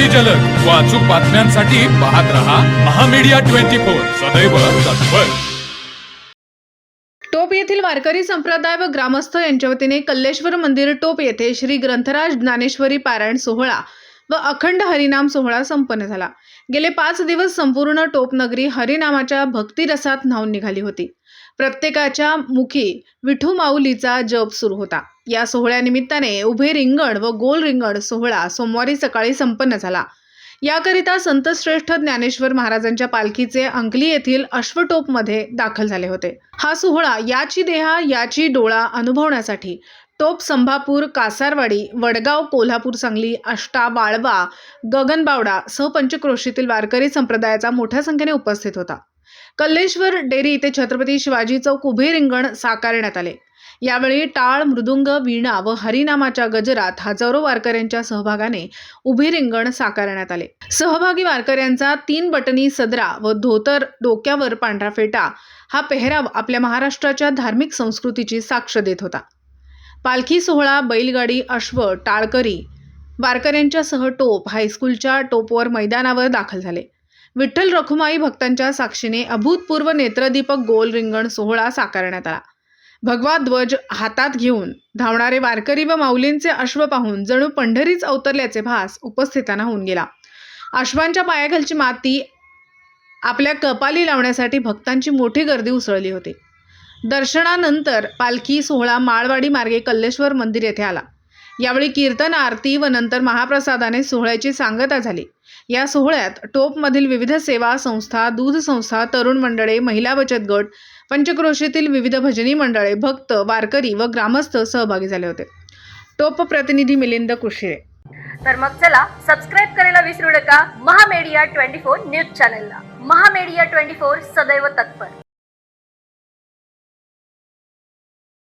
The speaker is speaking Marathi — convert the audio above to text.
अगदी जलद. व अचूक बातम्यांसाठी पाहत रहा महामीडिया ट्वेंटी फोर. सदैव तत्पर. टोप येथील वारकरी संप्रदाय व ग्रामस्थ यांच्या वतीने कल्लेश्वर मंदिर टोप येथे श्री ग्रंथराज ज्ञानेश्वरी पारायण सोहळा व अखंड हरिनाम सोहळा संपन्न झाला. गेले पाच दिवस संपूर्ण टोपनगरी हरिनामाच्या भक्तिरसात न्हावून निघाली होती. प्रत्येकाच्या मुखी विठू माऊलीचा जप सुरू होता. या सोहळ्यानिमित्ताने उभे रिंगण व गोल रिंगण सोहळा सोमवारी सकाळी संपन्न झाला. याकरिता संतश्रेष्ठ ज्ञानेश्वर महाराजांच्या पालखीचे अंकली येथील अश्वटोपमध्ये दाखल झाले होते. हा सोहळा याची देहा याची डोळा अनुभवण्यासाठी टोप संभापूर कासारवाडी वडगाव कोल्हापूर सांगली आष्टा वाळवा गगनबावडा सह पंचक्रोशीतील वारकरी संप्रदायाचा मोठ्या संख्येने उपस्थित होता. कल्लेश्वर डेरी ते छत्रपती शिवाजी चौक उभे रिंगण साकारण्यात आले. यावेळी टाळ मृदुंग वीणा व हरिनामाच्या गजरात हजारो वारकऱ्यांच्या सहभागाने उभे रिंगण साकारण्यात आले. सहभागी वारकऱ्यांचा तीन बटनी सदरा व धोतर डोक्यावर पांढरा फेटा हा पेहराव आपल्या महाराष्ट्राच्या धार्मिक संस्कृतीची साक्ष देत होता. पालखी सोहळा बैलगाडी अश्व टाळकरी वारकऱ्यांच्यासह टोप हायस्कूलच्या टोपवर मैदानावर दाखल झाले. विठ्ठल रखुमाई भक्तांच्या साक्षीने अभूतपूर्व नेत्रदीपक गोल रिंगण सोहळा साकारण्यात आला. भगवा ध्वज हातात घेऊन धावणारे वारकरी व माऊलींचे अश्व पाहून जणू पंढरीच अवतरल्याचे भास उपस्थितांना होऊन गेला. अश्वांच्या पायाखालची माती आपल्या कपाली लावण्यासाठी भक्तांची मोठी गर्दी उसळली होती. दर्शनानंतर पालखी सोहळा माळवाडी मार्गे कल्लेश्वर मंदिर येथे आला. यावेळी कीर्तन आरती व नंतर महाप्रसादाने सोहळ्याची सांगता झाली. या सोहळ्यात टोपमधील विविध सेवा संस्था दूध संस्था तरुण मंडळे महिला बचत गट पंचक्रोशीतील विविध भजनी मंडळे भक्त वारकरी व ग्रामस्थ सहभागी झाले होते. टोप प्रतिनिधी मिलिंद कुशिरे. तर मग चला सबस्क्राईब करायला विसरू नका. महामेडिया ट्वेंटी फोर न्यूज चॅनलला. महामेडिया ट्वेंटी फोर सदैव तत्पर.